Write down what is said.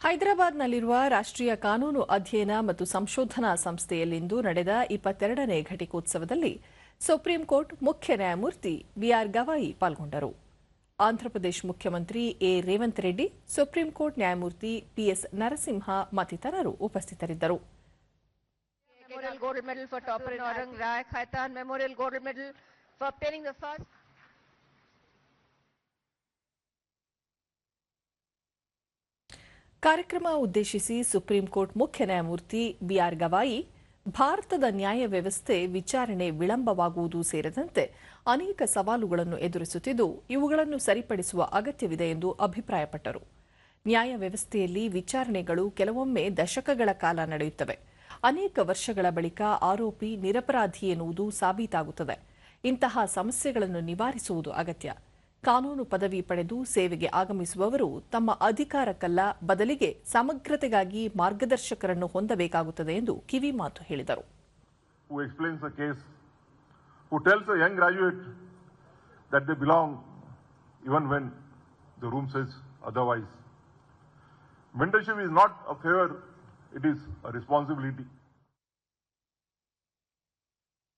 ಹೈದರಾಬಾದ್ನಲ್ಲಿರುವ ರಾಷ್ಟ್ರೀಯ ಕಾನೂನು ಅಧ್ಯಯನ ಮತ್ತು ಸಂಶೋಧನಾ ಸಂಸ್ಥೆಯಲ್ಲಿಂದು ನಡೆದ ಇಪ್ಪತ್ತೆರಡನೇ ಘಟಿಕೋತ್ಸವದಲ್ಲಿ ಸುಪ್ರೀಂ ಕೋರ್ಟ್ ಮುಖ್ಯ ನ್ಯಾಯಮೂರ್ತಿ ಬಿಆರ್ ಗವಾಯಿ ಪಾಲ್ಗೊಂಡರು. ಆಂಧ್ರಪ್ರದೇಶ ಮುಖ್ಯಮಂತ್ರಿ A Revanth Reddy, supreme court ನ್ಯಾಯಮೂರ್ತಿ ಪಿಎಸ್ ನರಸಿಂಹ ಮತ್ತಿತರರು ಉಪಸ್ಥಿತರಿದ್ದರು. ಕಾರ್ಯಕ್ರಮ ಉದ್ದೇಶಿಸಿ ಸುಪ್ರೀಂ ಕೋರ್ಟ್ ಮುಖ್ಯ ನ್ಯಾಯಮೂರ್ತಿ ಬಿಆರ್ ಗವಾಯಿ, ಭಾರತದ ನ್ಯಾಯ ವ್ಯವಸ್ಥೆ ವಿಚಾರಣೆ ವಿಳಂಬವಾಗುವುದು ಸೇರಿದಂತೆ ಅನೇಕ ಸವಾಲುಗಳನ್ನು ಎದುರಿಸುತ್ತಿದ್ದು, ಇವುಗಳನ್ನು ಸರಿಪಡಿಸುವ ಅಗತ್ಯವಿದೆ ಎಂದು ಅಭಿಪ್ರಾಯಪಟ್ಟರು. ನ್ಯಾಯ ವ್ಯವಸ್ಥೆಯಲ್ಲಿ ವಿಚಾರಣೆಗಳು ಕೆಲವೊಮ್ಮೆ ದಶಕಗಳ ಕಾಲ ನಡೆಯುತ್ತವೆ. ಅನೇಕ ವರ್ಷಗಳ ಬಳಿಕ ಆರೋಪಿ ನಿರಪರಾಧಿ ಎನ್ನುವುದು ಸಾಬೀತಾಗುತ್ತದೆ. ಇಂತಹ ಸಮಸ್ಯೆಗಳನ್ನು ನಿವಾರಿಸುವುದು ಅಗತ್ಯ. ಕಾನೂನು ಪದವಿ ಪಡೆದು ಸೇವೆಗೆ ಆಗಮಿಸುವವರು ತಮ್ಮ ಅಧಿಕಾರಕ್ಕಲ್ಲ ಬದಲಿಗೆ ಸಮಗ್ರತೆಗಾಗಿ ಮಾರ್ಗದರ್ಶಕರನ್ನು ಹೊಂದಬೇಕಾಗುತ್ತದೆ ಎಂದು ಹೇಳಿದರು room says otherwise. Mentorship is not a favor, it is a responsibility.